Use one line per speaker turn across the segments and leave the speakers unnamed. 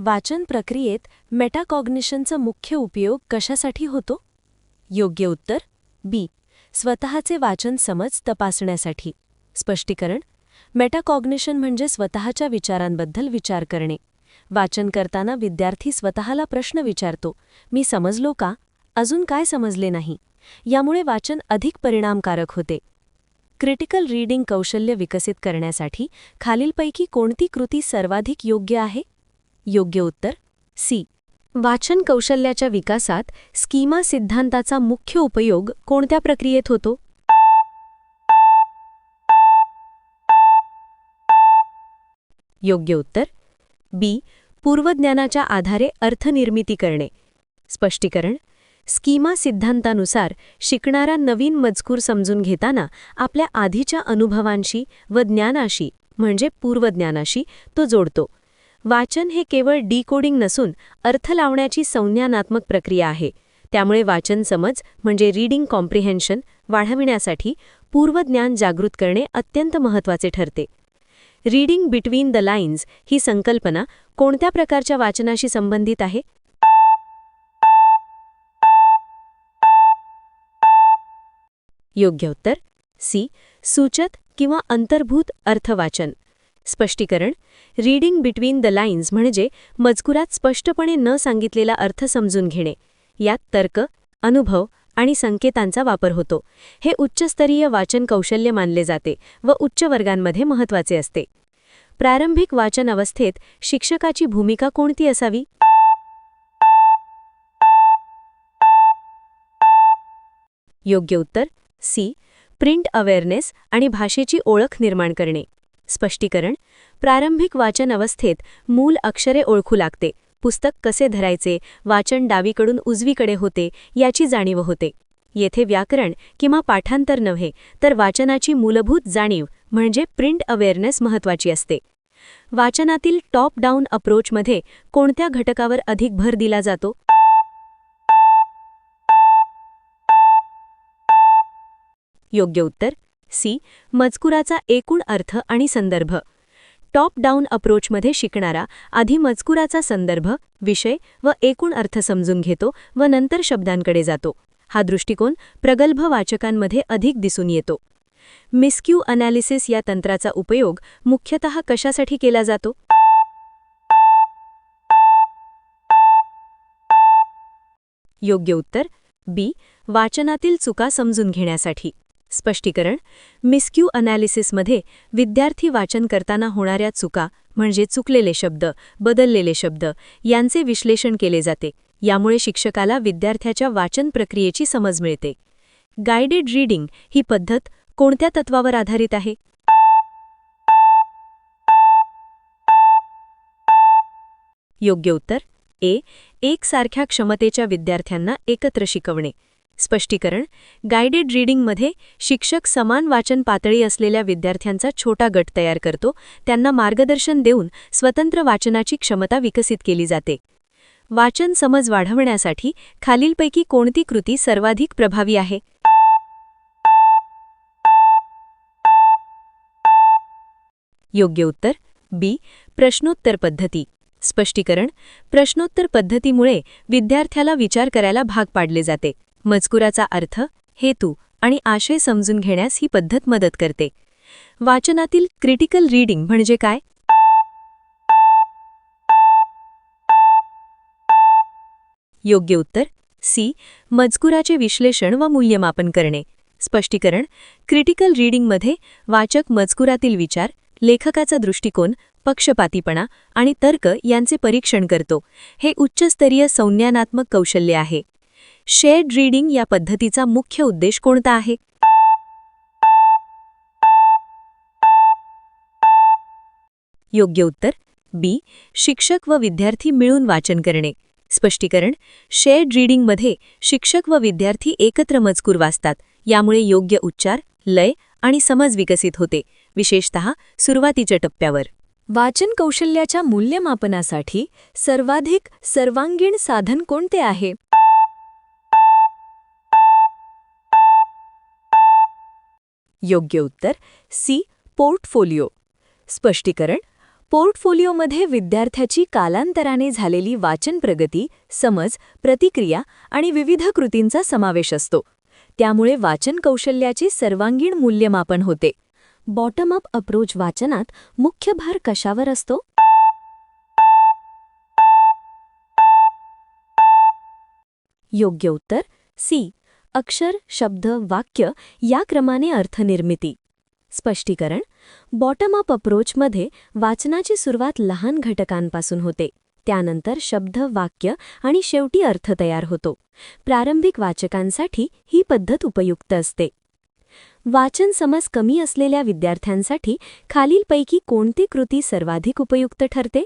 वाचन प्रक्रियेत मेटाकॉग्निशनचा मुख्य उपयोग कशासाठी होतो? योग्य उत्तर? बी. स्वतःचे वाचन समज तपासण्यासाठी. स्पष्टीकरण? मेटाकॉग्निशन म्हणजे स्वतःच्या विचारांबद्दल विचार करणे. वाचन करताना विद्यार्थी स्वतःला प्रश्न विचारतो मी समजलो का? अजून काय समजले नाही यामुळे वाचन अधिक परिणामकारक होते. क्रिटिकल रीडिंग कौशल्य विकसित करण्यासाठी खालीलपैकी कोणती कृती सर्वाधिक योग्य आहे? योग्य उत्तर? सी. वाचन कौशल्याच्या विकासात स्कीमा सिद्धांताचा मुख्य उपयोग कोणत्या प्रक्रियेत होतो? योग्य उत्तर? बी. पूर्वज्ञानाच्या आधारे अर्थनिर्मिती करणे. स्पष्टीकरण स्कीमा सिद्धांतानुसार शिकणारा नवीन मजकूर समजून घेताना आपल्या आधीच्या अनुभवांशी व ज्ञानाशी म्हणजे पूर्वज्ञानाशी तो जोडतो. वाचन हे केवळ डिकोडिंग नसून अर्थ लावण्याची संज्ञानात्मक प्रक्रिया आहे. त्यामुळे वाचन समज म्हणजे रीडिंग कॉम्प्रिहेन्शन वाढविण्यासाठी पूर्वज्ञान जागृत करणे अत्यंत महत्त्वाचे ठरते. रीडिंग बिटवीन द लाईन्स ही संकल्पना कोणत्या प्रकारच्या वाचनाशी संबंधित आहे? योग्य उत्तर सी. सूचत किंवा अंतर्भूत अर्थवाचन. स्पष्टीकरण रीडिंग बिटवीन द लाईन्स म्हणजे मजकुरात स्पष्टपणे न सांगितलेला अर्थ समजून घेणे. यात तर्क अनुभव आणि संकेतांचा वापर होतो. हे उच्चस्तरीय वाचन कौशल्य मानले जाते व उच्च वर्गांमध्ये महत्त्वाचे असते. प्रारंभिक वाचन अवस्थेत शिक्षकाची भूमिका कोणती असावी? योग्य उत्तर सी. प्रिंट अवेअरनेस आणि भाषेची ओळख निर्माण करणे. स्पष्टीकरण. प्रारंभिक वाचन अवस्थेत मूल अक्षरे ओळखू लागते. पुस्तक कसे धरायचे? वाचन डावीकडून उजवीकडे होते याची जाणीव होते. येथे व्याकरण किंवा पाठांतर नव्हे तर वाचनाची मूलभूत जाणीव म्हणजे प्रिंट अवेअरनेस महत्त्वाची असते. वाचनातील टॉप डाऊन अप्रोचमध्ये कोणत्या घटकावर अधिक भर दिला जातो? योग्य उत्तर सी मजकुराचा एकूण अर्थ आणि संदर्भ. टॉप डाऊन अप्रोचमध्ये शिकणारा आधी मजकुराचा संदर्भ विषय व एकूण अर्थ समजून घेतो व नंतर शब्दांकडे जातो. हा दृष्टिकोन प्रगल्भ वाचकांमध्ये अधिक दिसून येतो. मिस्क्यू अनालिसिस या तंत्राचा उपयोग मुख्यतः कशासाठी केला जातो? योग्य उत्तर बी वाचनातील चुका समजून घेण्यासाठी. स्पष्टीकरण मिस्क्यू अनालिसिसमध्ये विद्यार्थी वाचन करताना होणाऱ्या चुका म्हणजे चुकलेले शब्द बदललेले शब्द यांचे विश्लेषण केले जाते. यामुळे शिक्षकाला विद्यार्थ्याच्या वाचन प्रक्रियेची समज मिळते. गायडेड रीडिंग ही पद्धत कोणत्या तत्वावर आधारित आहे? योग्य उत्तर ए. एकसारख्या क्षमतेच्या विद्यार्थ्यांना एकत्र शिकवणे. स्पष्टीकरण गायडेड रीडिंगमध्ये शिक्षक समान वाचन पातळी असलेल्या विद्यार्थ्यांचा छोटा गट तयार करतो त्यांना मार्गदर्शन देऊन स्वतंत्र वाचनाची क्षमता विकसित केली जाते. वाचन समज वाढवण्यासाठी खालीलपैकी कोणती कृती सर्वाधिक प्रभावी आहे? योग्य उत्तर बी प्रश्नोत्तर पद्धती. स्पष्टीकरण प्रश्नोत्तर पद्धतीमुळे विद्यार्थ्याला विचार करायला भाग पाडले जाते. मजकुराचा अर्थ हेतू आणि आशय समजून घेण्यास ही पद्धत मदत करते. वाचनातील क्रिटिकल रीडिंग म्हणजे काय? योग्य उत्तर सी. मजकुराचे विश्लेषण व मूल्यमापन करणे. स्पष्टीकरण क्रिटिकल रीडिंगमध्ये वाचक मजकुरातील विचार लेखकाचा दृष्टिकोन पक्षपातीपणा आणि तर्क यांचे परीक्षण करतो. हे उच्चस्तरीय संज्ञानात्मक कौशल्य आहे. शेअर्ड रीडिंग या पद्धतीचा मुख्य उद्देश कोणता आहे? योग्य उत्तर बी. शिक्षक व विद्यार्थी मिळून वाचन करणे. स्पष्टीकरण शेअर्ड रीडिंगमध्ये शिक्षक व विद्यार्थी एकत्र मजकूर वाचतात यामुळे योग्य उच्चार लय आणि समज विकसित होते विशेषतः सुरुवातीच्या टप्प्यावर. वाचन कौशल्याच्या मूल्यमापनासाठी सर्वाधिक सर्वांगीण साधन कोणते आहे? योग्य उत्तर सी पोर्टफोलिओ. स्पष्टीकरण पोर्टफोलिओमध्ये विद्यार्थ्याची कालांतराने झालेली वाचन प्रगती समज प्रतिक्रिया आणि विविध कृतींचा समावेश असतो. त्यामुळे वाचन कौशल्याचे सर्वांगीण मूल्यमापन होते. बॉटम अप अप्रोच वाचनात मुख्य भार कशावर असतो? योग्य उत्तर सी अक्षर शब्द वाक्य या क्रमाने अर्थनिर्मिती. स्पष्टीकरण. बॉटम अप अप्रोचमध्ये वाचनाची सुरुवात लहान घटकांपासून होते. त्यानंतर शब्द वाक्य आणि शेवटी अर्थ तयार होतो. प्रारंभिक वाचकांसाठी ही पद्धत उपयुक्त असते. वाचन समज कमी असलेल्या विद्यार्थ्यांसाठी खालीलपैकी कोणती कृती सर्वाधिक उपयुक्त ठरते?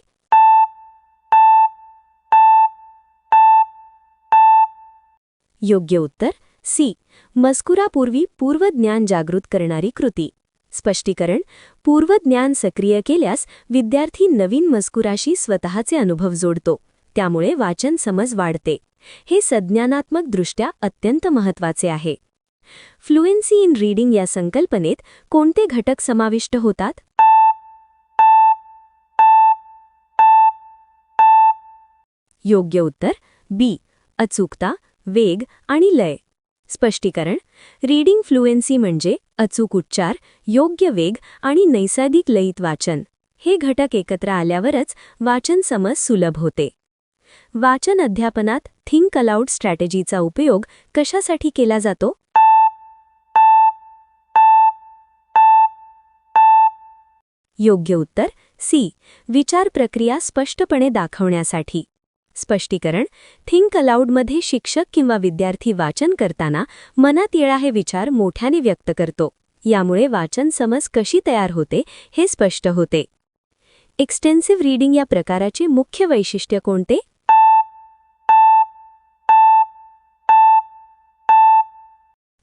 योग्य उत्तर. सी. मजकुरापूर्वी पूर्वज्ञान जागृत करणारी कृती. स्पष्टीकरण पूर्वज्ञान सक्रिय केल्यास विद्यार्थी नवीन मजकुराशी स्वतःचे अनुभव जोडतो. त्यामुळे वाचन समज वाढते. हे संज्ञानात्मकदृष्ट्या अत्यंत महत्त्वाचे आहे. फ्लुएन्सी इन रीडिंग या संकल्पनेत कोणते घटक समाविष्ट होतात? योग्य उत्तर बी. अचूकता वेग आणि लय. स्पष्टीकरण रीडिंग फ्लुएन्सी म्हणजे अचूक उच्चार योग्य वेग आणि नैसर्गिक लयित वाचन. हे घटक एकत्र आल्यावरच वाचन समज सुलभ होते. वाचन अध्यापनात थिंक अलाउड स्ट्रॅटेजीचा उपयोग कशासाठी केला जातो? योग्य उत्तर सी विचार प्रक्रिया स्पष्टपणे दाखवण्यासाठी. स्पष्टीकरण थिंक अलाउडमध्ये शिक्षक किंवा विद्यार्थी वाचन करताना मनात येणारे विचार मोठ्याने व्यक्त करतो. यामुळे वाचन समज कशी तयार होते हे स्पष्ट होते. एक्स्टेन्सिव्ह रीडिंग या प्रकाराचे मुख्य वैशिष्ट्य कोणते?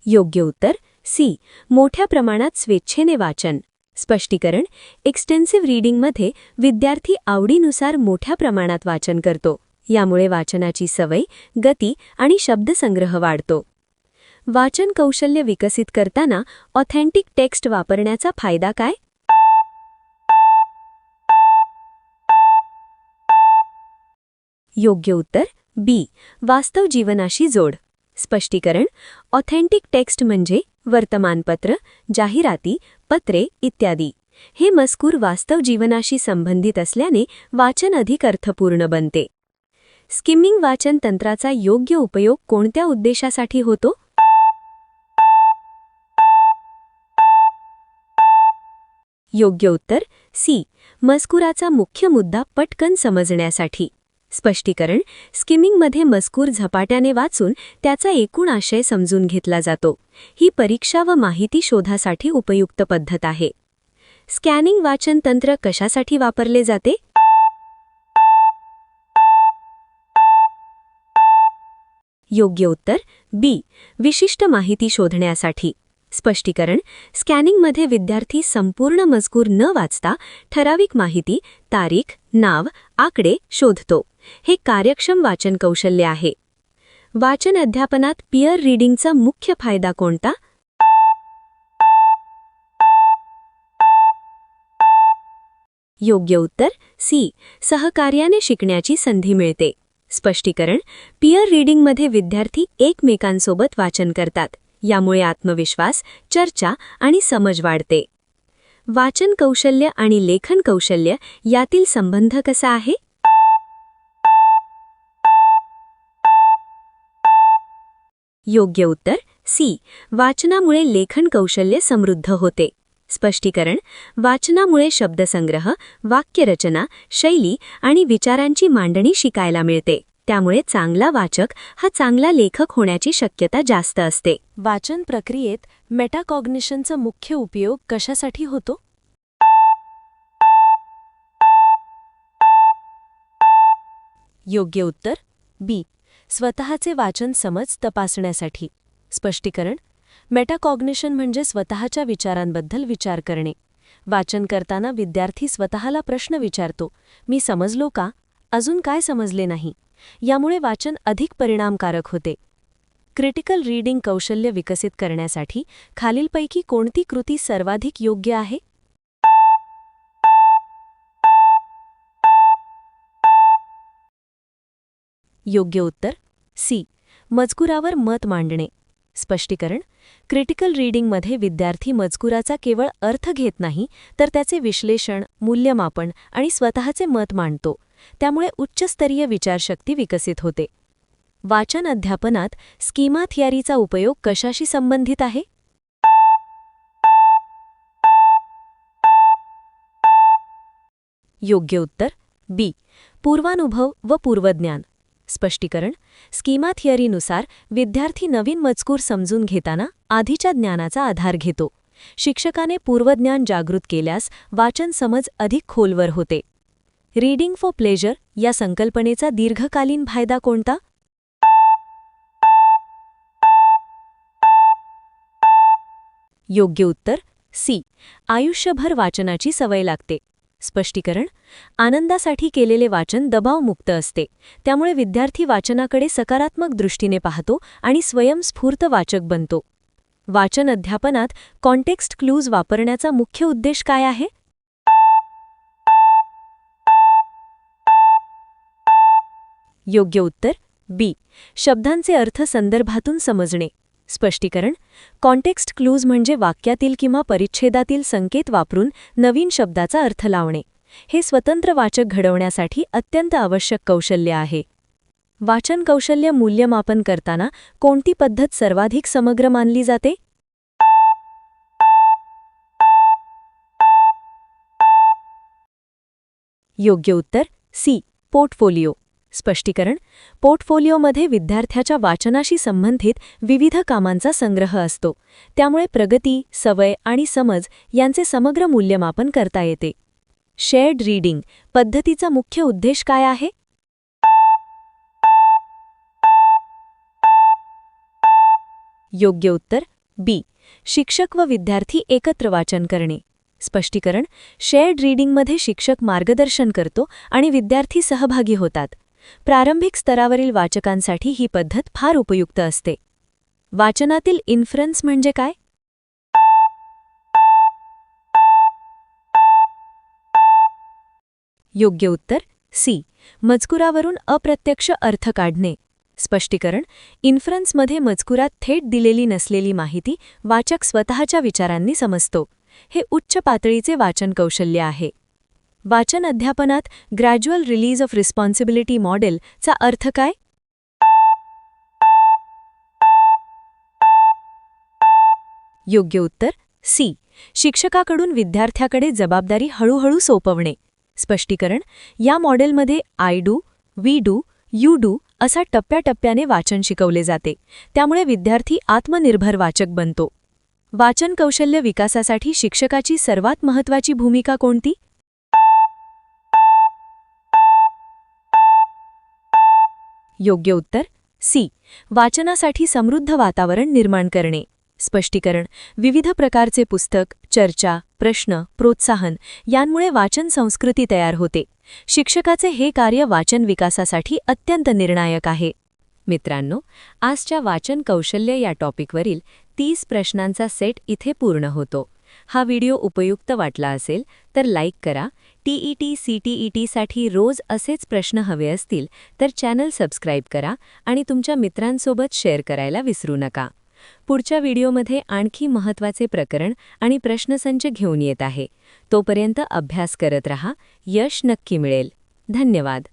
योग्य उत्तर सी मोठ्या प्रमाणात स्वेच्छेने वाचन. स्पष्टीकरण एक्स्टेन्सिव्ह रीडिंगमध्ये विद्यार्थी आवडीनुसार मोठ्या प्रमाणात वाचन करतो. यामुळे वाचनाची सवय गती आणि शब्दसंग्रह वाढतो. वाचन कौशल्य विकसित करताना ऑथेंटिक टेक्स्ट वापरण्याचा फायदा काय? योग्य उत्तर बी. वास्तव जीवनाशी जोड. स्पष्टीकरण ऑथेंटिक टेक्स्ट म्हणजे वर्तमानपत्र जाहिराती पत्रे इत्यादी. हे मजकूर वास्तव जीवनाशी संबंधित असल्याने वाचन अधिक अर्थपूर्ण बनते. स्किमिंग वाचन तंत्राचा योग्य उपयोग कोणत्या उद्देशासाठी होतो? योग्य उत्तर सी. मजकुराचा मुख्य मुद्दा पटकन समजण्यासाठी. स्पष्टीकरण स्किमिंगमध्ये मजकूर झपाट्याने वाचून त्याचा एकूण आशय समजून घेतला जातो. ही परीक्षा व माहिती शोधासाठी उपयुक्त पद्धत आहे. स्कॅनिंग वाचन तंत्र कशासाठी वापरले जाते? योग्य उत्तर बी विशिष्ट माहिती शोधण्यासाठी. स्पष्टीकरण स्कॅनिंगमध्ये विद्यार्थी संपूर्ण मजकूर न वाचता ठराविक माहिती तारीख नाव आकडे शोधतो. हे कार्यक्षम वाचन कौशल्य आहे. वाचन अध्यापनात पियर रीडिंगचा मुख्य फायदा कोणता? योग्य उत्तर सी सहकार्याने शिकण्याची संधी मिळते. स्पष्टीकरण पियर रीडिंगमध्ये विद्यार्थी एकमेकांसोबत वाचन करतात. यामुळे आत्मविश्वास चर्चा आणि समज वाढते. वाचन कौशल्य आणि लेखन कौशल्य यातील संबंध कसा आहे? योग्य उत्तर सी. वाचनामुळे लेखन कौशल्य समृद्ध होते. स्पष्टीकरण वाचनामुळे शब्दसंग्रह वाक्यरचना शैली आणि विचारांची मांडणी शिकायला मिळते. त्यामुळे चांगला वाचक हा चांगला लेखक होण्याची शक्यता जास्त असते. वाचन प्रक्रियेत मेटाकॉग्निशनचा मुख्य उपयोग कशासाठी होतो? योग्य उत्तर बी. स्वतःचे वाचन समज तपासण्यासाठी. स्पष्टीकरण मेटाकॉग्निशन म्हणजे स्वतःच्या विचारांबद्दल विचार करणे. वाचन करताना विद्यार्थी स्वतःला प्रश्न विचारतो मी समजलो का? अजून काय समजले नाही? यामुळे वाचन अधिक परिणामकारक होते. क्रिटिकल रीडिंग कौशल्य विकसित करण्यासाठी खालीलपैकी कोणती कृती सर्वाधिक योग्य आहे? योग्य उत्तर सी. मजकुरावर मत मांडणे. स्पष्टीकरण क्रिटिकल रीडिंगमध्ये विद्यार्थी मजकुराचा केवळ अर्थ घेत नाही तर त्याचे विश्लेषण मूल्यमापन आणि स्वतःचे मत मांडतो. त्यामुळे उच्चस्तरीय विचारशक्ती विकसित होते. वाचन अध्यापनात स्कीमा थिअरीचा उपयोग कशाशी संबंधित आहे? योग्य उत्तर बी. पूर्वानुभव व पूर्वज्ञान. स्पष्टीकरण स्कीमा थिअरीनुसार विद्यार्थी नवीन मजकूर समजून घेताना आधीच्या ज्ञानाचा आधार घेतो. शिक्षकाने पूर्वज्ञान जागृत केल्यास वाचन समज अधिक खोलवर होते. रीडिंग फॉर प्लेजर या संकल्पनेचा दीर्घकालीन फायदा कोणता? योग्य उत्तर सी. आयुष्यभर वाचनाची सवय लागते. स्पष्टीकरण. आनंदासाठी केलेले वाचन दबावमुक्त असते. त्यामुळे विद्यार्थी वाचनाकडे सकारात्मक दृष्टीने पाहतो आणि स्वयंस्फूर्त वाचक बनतो. वाचन अध्यापनात कॉन्टेक्स्ट क्लूज वापरण्याचा मुख्य उद्देश काय आहे? योग्य उत्तर बी. शब्दांचे अर्थ संदर्भातून समजणे. स्पष्टीकरण कॉन्टेक्स्ट क्लूज म्हणजे वाक्यातील किंवा परिच्छेदातील संकेत वापरून नवीन शब्दाचा अर्थ लावणे. हे स्वतंत्र वाचक घडवण्यासाठी अत्यंत आवश्यक कौशल्य आहे. वाचन कौशल्य मूल्यमापन करताना कोणती पद्धत सर्वाधिक समग्र मानली जाते? योग्य उत्तर सी पोर्टफोलिओ. स्पष्टीकरण पोर्टफोलिओमध्ये विद्यार्थ्याच्या वाचनाशी संबंधित विविध कामांचा संग्रह असतो. त्यामुळे प्रगती सवय आणि समज यांचे समग्र मूल्यमापन करता येते. शेअर्ड रीडिंग पद्धतीचा मुख्य उद्देश काय आहे? योग्य उत्तर बी. शिक्षक व विद्यार्थी एकत्र वाचन करणे. स्पष्टीकरण शेअर्ड रीडिंगमध्ये शिक्षक मार्गदर्शन करतो आणि विद्यार्थी सहभागी होतात. प्रारंभिक स्तरावरील वाचकांसाठी ही पद्धत फार उपयुक्त असते. वाचनातील इन्फ्रन्स म्हणजे काय? योग्य उत्तर सी मजकुरावरून अप्रत्यक्ष अर्थ काढणे. स्पष्टीकरण इन्फ्रन्समध्ये मजकुरात थेट दिलेली नसलेली माहिती वाचक स्वतःच्या विचारांनी समजतो. हे उच्च पातळीचे वाचन कौशल्य आहे. वाचन अध्यापनात ग्रॅज्युअल रिलीज ऑफ रिस्पॉन्सिबिलिटी मॉडेलचा अर्थ काय? योग्य उत्तर सी. शिक्षकाकडून विद्यार्थ्याकडे जबाबदारी हळूहळू सोपवणे. स्पष्टीकरण या मॉडेलमध्ये I do we do you do असा टप्प्याटप्प्याने वाचन शिकवले जाते. त्यामुळे विद्यार्थी आत्मनिर्भर वाचक बनतो. वाचन कौशल्य विकासासाठी शिक्षकाची सर्वात महत्त्वाची भूमिका कोणती? योग्य उत्तर सी. वाचनासाठी समृद्ध वातावरण निर्माण करणे. स्पष्टीकरण विविध प्रकारचे पुस्तक चर्चा प्रश्न प्रोत्साहन यांमुळे वाचन संस्कृती तयार होते. शिक्षकाचे हे कार्य वाचन विकासासाठी अत्यंत निर्णायक आहे. मित्रांनो आजच्या वाचन कौशल्य या टॉपिकवरील तीस प्रश्नांचा सेट इथे पूर्ण होतो. हा व्हिडिओ उपयुक्त वाटला असेल तर लाईक करा. टीईटी साठी रोज असेच प्रश्न हवे असतील तर चॅनल सबस्क्राईब करा आणि तुमच्या मित्रांसोबत शेअर करायला विसरू नका. पुढच्या व्हिडिओमध्ये आणखी महत्त्वाचे प्रकरण आणि प्रश्नसंच घेऊन येत आहे. तोपर्यंत अभ्यास करत रहा. यश नक्की मिळेल. धन्यवाद.